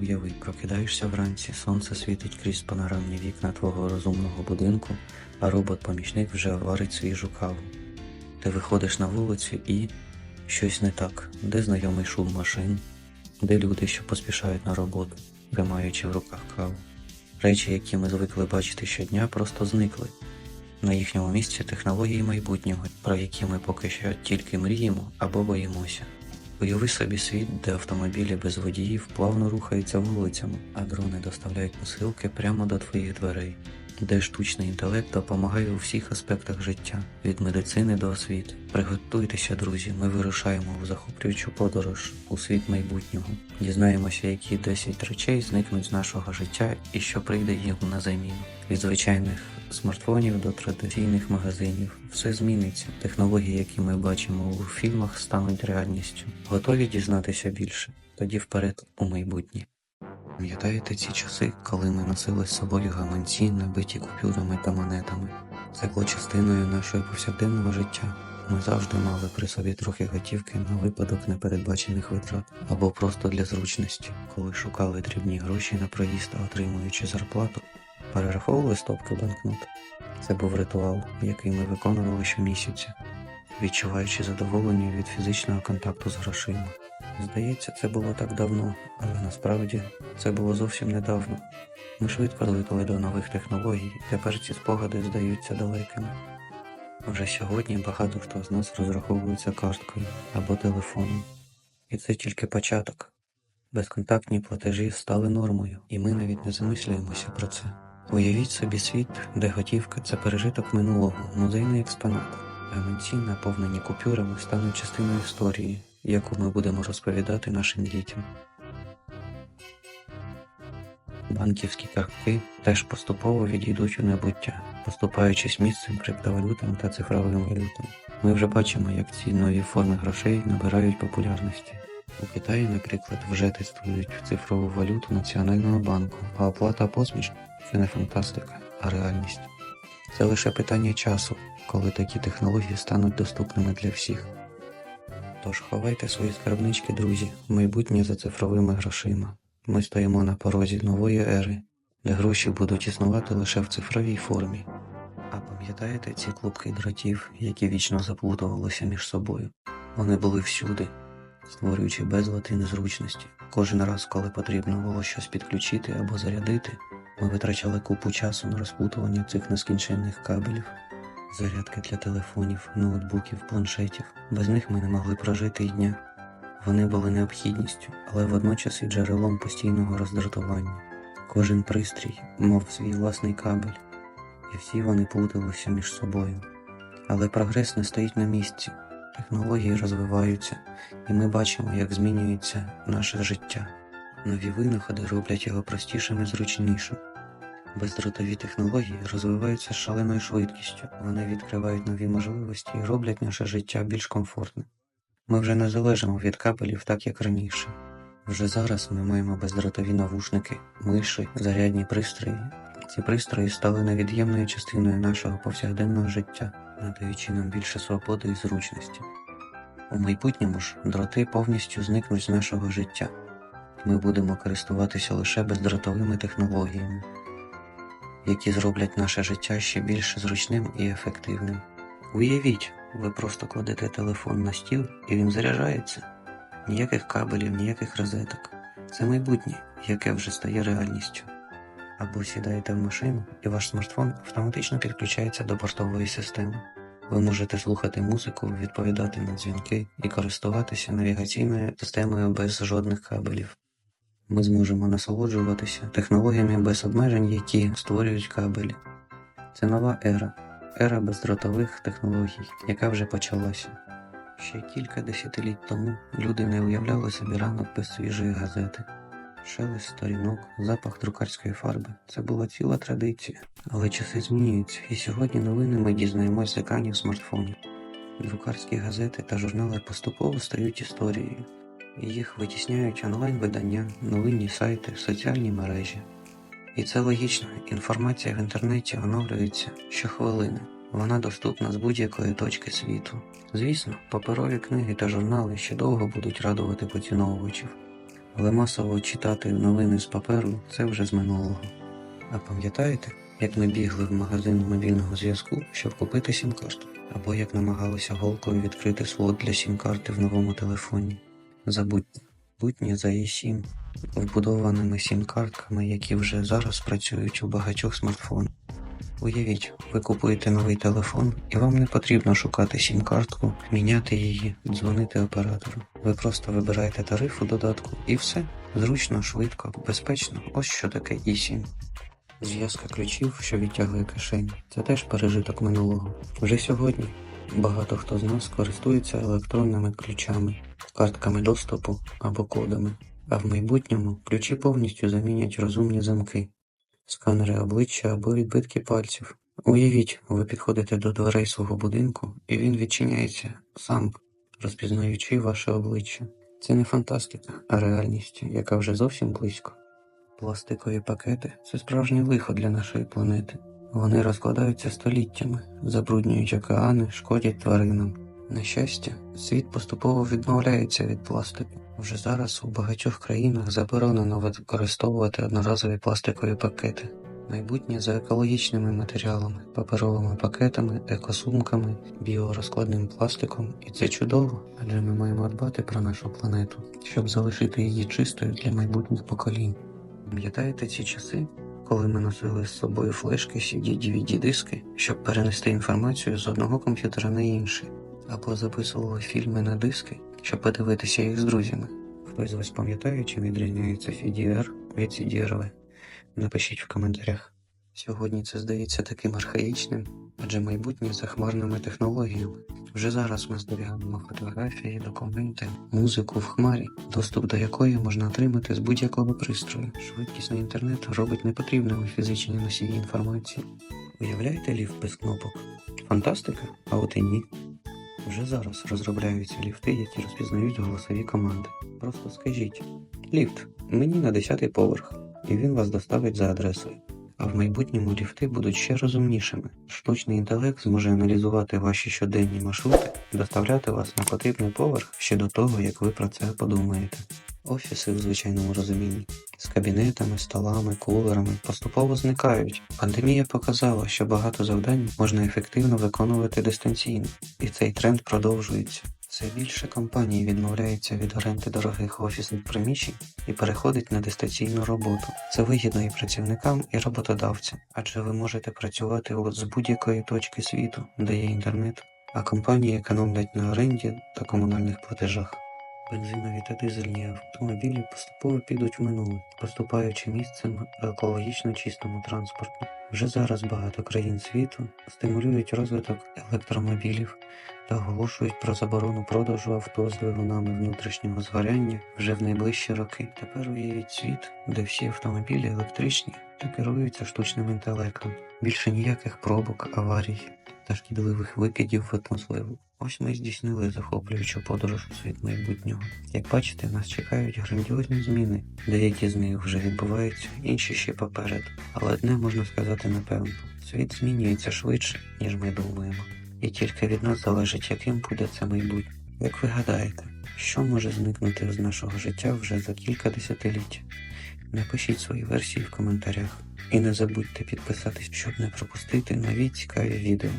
Уяви, прокидаєшся вранці, сонце світить крізь панорамні вікна твого розумного будинку, а робот-помічник вже варить свіжу каву. Ти виходиш на вулицю і щось не так, де знайомий шум машин, де люди, що поспішають на роботу, тримаючи в руках каву. Речі, які ми звикли бачити щодня, просто зникли. На їхньому місці технології майбутнього, про які ми поки що тільки мріємо або боїмося. Уяви собі світ, де автомобілі без водіїв плавно рухаються вулицями, а дрони доставляють посилки прямо до твоїх дверей, де штучний інтелект допомагає у всіх аспектах життя, від медицини до освіти. Приготуйтеся, друзі, ми вирушаємо в захоплюючу подорож у світ майбутнього. Дізнаємося, які 10 речей зникнуть з нашого життя і що прийде їм на заміну. Від звичайних смартфонів до традиційних магазинів все зміниться. Технології, які ми бачимо у фільмах, стануть реальністю. Готові дізнатися більше? Тоді вперед у майбутнє. Пам'ятаєте ці часи, коли ми носили з собою гаманці, набиті купюрами та монетами? Це було частиною нашого повсякденного життя. Ми завжди мали при собі трохи готівки на випадок непередбачених витрат або просто для зручності, коли шукали дрібні гроші на проїзд, отримуючи зарплату, перераховували стопки банкнот. Це був ритуал, який ми виконували щомісяця, відчуваючи задоволення від фізичного контакту з грошима. Здається, це було так давно, але насправді це було зовсім недавно. Ми швидко звикли до нових технологій, тепер ці спогади здаються далекими. Вже сьогодні багато хто з нас розраховується карткою або телефоном. І це тільки початок. Безконтактні платежі стали нормою, і ми навіть не замислюємося про це. Уявіть собі світ, де готівка це пережиток минулого, музейний експонат. Гаманці, наповнені купюрами, стануть частиною історії, яку ми будемо розповідати нашим дітям. Банківські картки теж поступово відійдуть у небуття, поступаючись місцем криптовалютам та цифровим валютам. Ми вже бачимо, як ці нові форми грошей набирають популярності. У Китаї, наприклад, вже тестують цифрову валюту Національного банку, а оплата посмішок це не фантастика, а реальність. Це лише питання часу, коли такі технології стануть доступними для всіх. Тож ховайте свої скарбнички, друзі, майбутнє за цифровими грошима. Ми стоїмо на порозі нової ери, де гроші будуть існувати лише в цифровій формі. А пам'ятаєте ці клубки дротів, які вічно заплутувалися між собою? Вони були всюди, створюючи безлад і незручності. Кожен раз, коли потрібно було щось підключити або зарядити, ми витрачали купу часу на розплутування цих нескінченних кабелів. Зарядки для телефонів, ноутбуків, планшетів. Без них ми не могли прожити й дня. Вони були необхідністю, але водночас і джерелом постійного роздратування. Кожен пристрій мав свій власний кабель, і всі вони плуталися між собою. Але прогрес не стоїть на місці, технології розвиваються, і ми бачимо, як змінюється наше життя. Нові винаходи роблять його простішим і зручнішим. Бездротові технології розвиваються з шаленою швидкістю. Вони відкривають нові можливості і роблять наше життя більш комфортним. Ми вже не залежимо від кабелів так, як раніше. Вже зараз ми маємо бездротові навушники, миші, зарядні пристрої. Ці пристрої стали невід'ємною частиною нашого повсякденного життя, надаючи нам більше свободи і зручності. У майбутньому ж дроти повністю зникнуть з нашого життя. Ми будемо користуватися лише бездротовими технологіями, які зроблять наше життя ще більш зручним і ефективним. Уявіть, ви просто кладете телефон на стіл і він заряджається. Ніяких кабелів, ніяких розеток. Це майбутнє, яке вже стає реальністю. Або сідаєте в машину, і ваш смартфон автоматично підключається до бортової системи. Ви можете слухати музику, відповідати на дзвінки і користуватися навігаційною системою без жодних кабелів. Ми зможемо насолоджуватися технологіями без обмежень, які створюють кабелі. Це нова ера, ера бездротових технологій, яка вже почалася. Ще кілька десятиліть тому люди не уявляли собі ранок без свіжої газети. Шелест сторінок, запах друкарської фарби це була ціла традиція. Але часи змінюються, і сьогодні новини ми дізнаємось з екранів смартфонів. Друкарські газети та журнали поступово стають історією. Їх витісняють онлайн-видання, новинні сайти, соціальні мережі. І це логічно, інформація в інтернеті оновлюється щохвилини. Вона доступна з будь-якої точки світу. Звісно, паперові книги та журнали ще довго будуть радувати поціновувачів. але масово читати новини з паперу це вже з минулого. А пам'ятаєте, як ми бігли в магазин мобільного зв'язку, щоб купити сім-карту? Або як намагалися голкою відкрити слот для сім-карти в новому телефоні? Будьте за eSIM, вбудованими сім-картками, які вже зараз працюють у багатьох смартфонах. Уявіть, ви купуєте новий телефон, і вам не потрібно шукати сім-картку, міняти її, дзвонити оператору. Ви просто вибираєте тариф у додатку і все. Зручно, швидко, безпечно. Ось що таке eSIM. Зв'язка ключів, що відтягує кишені, це теж пережиток минулого. Вже сьогодні багато хто з нас користується електронними ключами, картками доступу або кодами. А в майбутньому ключі повністю замінять розумні замки, сканери обличчя або відбитки пальців. Уявіть, ви підходите до дверей свого будинку, і він відчиняється сам, розпізнаючи ваше обличчя. Це не фантастика, а реальність, яка вже зовсім близько. Пластикові пакети це справжнє лихо для нашої планети. Вони розкладаються століттями, забруднюють океани, шкодять тваринам. На щастя, світ поступово відмовляється від пластику. Вже зараз у багатьох країнах заборонено використовувати одноразові пластикові пакети. Майбутнє за екологічними матеріалами, паперовими пакетами, екосумками, біорозкладним пластиком, і це чудово, адже ми маємо дбати про нашу планету, щоб залишити її чистою для майбутніх поколінь. Пам'ятаєте ці часи, коли ми носили з собою флешки, CD, DVD диски, щоб перенести інформацію з одного комп'ютера на інший, або записували фільми на диски, щоб подивитися їх з друзями? Хтось з вас пам'ятає, чим відрізняється FDR від CDRV? Напишіть в коментарях. Сьогодні це здається таким архаїчним, адже майбутнє за хмарними технологіями. Вже зараз ми зберігаємо фотографії, документи, музику в хмарі, доступ до якої можна отримати з будь-якого пристрою. Швидкісний інтернет робить непотрібними фізичні носії інформації. Уявляєте ліфт без кнопок? Фантастика? А от і ні. Вже зараз розробляються ліфти, які розпізнають голосові команди. Просто скажіть: ліфт, мені на 10 поверх, і він вас доставить за адресою. А в майбутньому ліфти будуть ще розумнішими. Штучний інтелект зможе аналізувати ваші щоденні маршрути, доставляти вас на потрібний поверх ще до того, як ви про це подумаєте. Офіси в звичайному розумінні з кабінетами, столами, кулерами поступово зникають. Пандемія показала, що багато завдань можна ефективно виконувати дистанційно, і цей тренд продовжується. Все більше компаній відмовляється від оренди дорогих офісних приміщень і переходить на дистанційну роботу. Це вигідно і працівникам, і роботодавцям, адже ви можете працювати з будь-якої точки світу, де є інтернет, а компанії економлять на оренді та комунальних платежах. Бензинові та дизельні автомобілі поступово підуть в минуле, поступаючи місцем екологічно чистому транспорту. Вже зараз багато країн світу стимулюють розвиток електромобілів та оголошують про заборону продажу авто з двигунами внутрішнього згоряння вже в найближчі роки. Тепер уявіть світ, де всі автомобілі електричні та керуються штучним інтелектом. Більше ніяких пробок, аварій та шкідливих викидів в атмосферу. Ось ми здійснили захоплюючу подорож у світ майбутнього. Як бачите, нас чекають грандіозні зміни. Деякі з них вже відбуваються, інші ще попереду. Але одне можна сказати напевно: світ змінюється швидше, ніж ми думаємо. І тільки від нас залежить, яким буде це майбутнє. Як ви гадаєте, що може зникнути з нашого життя вже за кілька десятиліть? Напишіть свої версії в коментарях. І не забудьте підписатись, щоб не пропустити нові цікаві відео.